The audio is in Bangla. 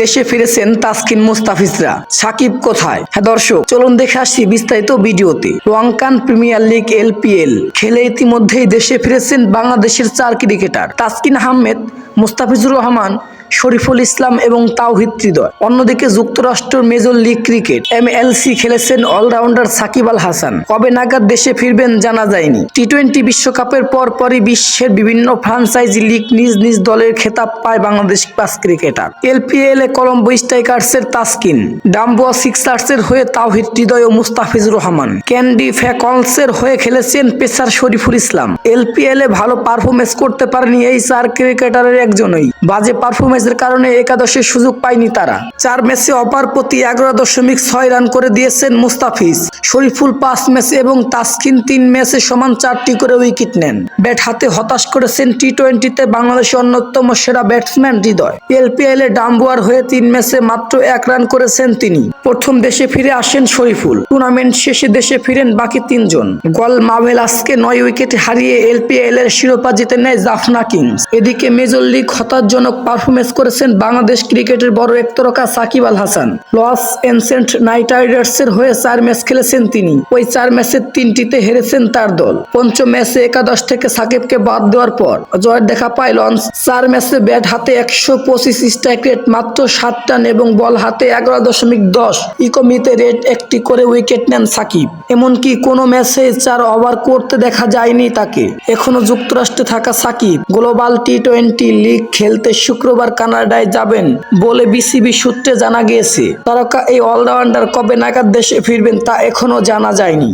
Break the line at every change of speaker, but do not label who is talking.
দেশে ফিরেছেন তাসকিন মুস্তাফিজরা। সাকিব কোথায়? হ্যাঁ দর্শক, চলুন দেখে আসছি বিস্তারিত ভিডিওতে। লঙ্কান প্রিমিয়ার লিগ এলপিএল খেলে ইতিমধ্যেই দেশে ফিরেছেন বাংলাদেশের চার ক্রিকেটার। তাসকিন আহমেদ, মুস্তাফিজুর রহমান শরীফুল ইসলাম এবং তাওহিদ হৃদয় অন্যদিকে যুক্তরাষ্ট্রের মেজর লিগ ক্রিকেট এমএলসি খেলেছেন অলরাউন্ডার সাকিব আল হাসান। কবে নাগাদ দেশে ফিরবেন জানা যায়নি। টি টোয়েন্টি বিশ্বকাপের পরপরই বিশ্বের বিভিন্ন ফ্রাঞ্চাইজি লিগ নিজ নিজ দলের খেতাব পায় বাংলাদেশ পাস ক্রিকেটার। এলপিএল এ কলম্বো স্ট্রাইকার্সের তাসকিন ডাম্বোয়া সিক্সার্সের হয়ে তাওহিদ হৃদয় ও মুস্তাফিজুর রহমান, ক্যান্ডি ফ্যাকলসের হয়ে খেলেছেন পেসার শরীফুল ইসলাম। এলপিএল এ ভালো পারফরমেন্স করতে পারেনি এই চার ক্রিকেটারের একজনই। বাজে পারফরমেন্সের কারণে একাদশের সুযোগ পায়নি তারা। চার ম্যাচে অপার প্রতি এগারো দশমিক ছয় রান করে দিয়েছেন মুস্তাফিজ। শরীফুল পাঁচ ম্যাচে এবং তাসকিন তিন ম্যাচে সমান চারটি করে উইকেট নেন। ব্যাট হাতে হতাশ করেছেন টি টোয়েন্টিতে বাংলাদেশের অন্যতম সেরা ব্যাটসম্যান হৃদয়। এলপিএল এ ডাম্বুয়ার হয়ে তিন ম্যাচে মাত্র এক রান করেছেন তিনি। প্রথম দেশে ফিরে আসেন শরীফুল। টুর্নামেন্ট শেষে দেশে ফিরেন বাকি তিনজন। গল মাভেলাসকে নয় উইকেটে হারিয়ে এলপিএল এর শিরোপা জিতে নেয় জাফনা কিংস। এদিকে মেজর লিগ হতাশজনক পারফরমেন্স করেছেন বাংলাদেশ ক্রিকেটের বড় একতরকা Shakib Al Hasan. Los Angeles Knight Riders এর হয়ে চার ম্যাচ খেলেছেন তিনি। ওই চার ম্যাচের তিনটিতে হেরেছেন তার দল। পঞ্চম ম্যাচে একাদশ থেকে সাকিবকে বাদ দেওয়ার পর জয়ের দেখা পায় লঞ্চ। চার ম্যাচে ব্যাট হাতে একশো পঁচিশ স্ট্রাইক রেট মাত্র সাত রান এবং বল হাতে এগারো দশমিক দশ। ইকোমিতে রেট একটি করে উইকেট নেন সাকিব। এমনকি কোনো ম্যাচে চার ওভার করতে দেখা যায়নি তাকে। এখনও যুক্তরাষ্ট্রে থাকা Shakib global T twenty league খেলতে শুক্রবার কানাডায় যাবেন বলে বিসিবি সূত্রে জানা গিয়েছে। তারকা এই অলরাউন্ডার কবে নাগাদ দেশে ফিরবেন তা এখনও জানা যায়নি।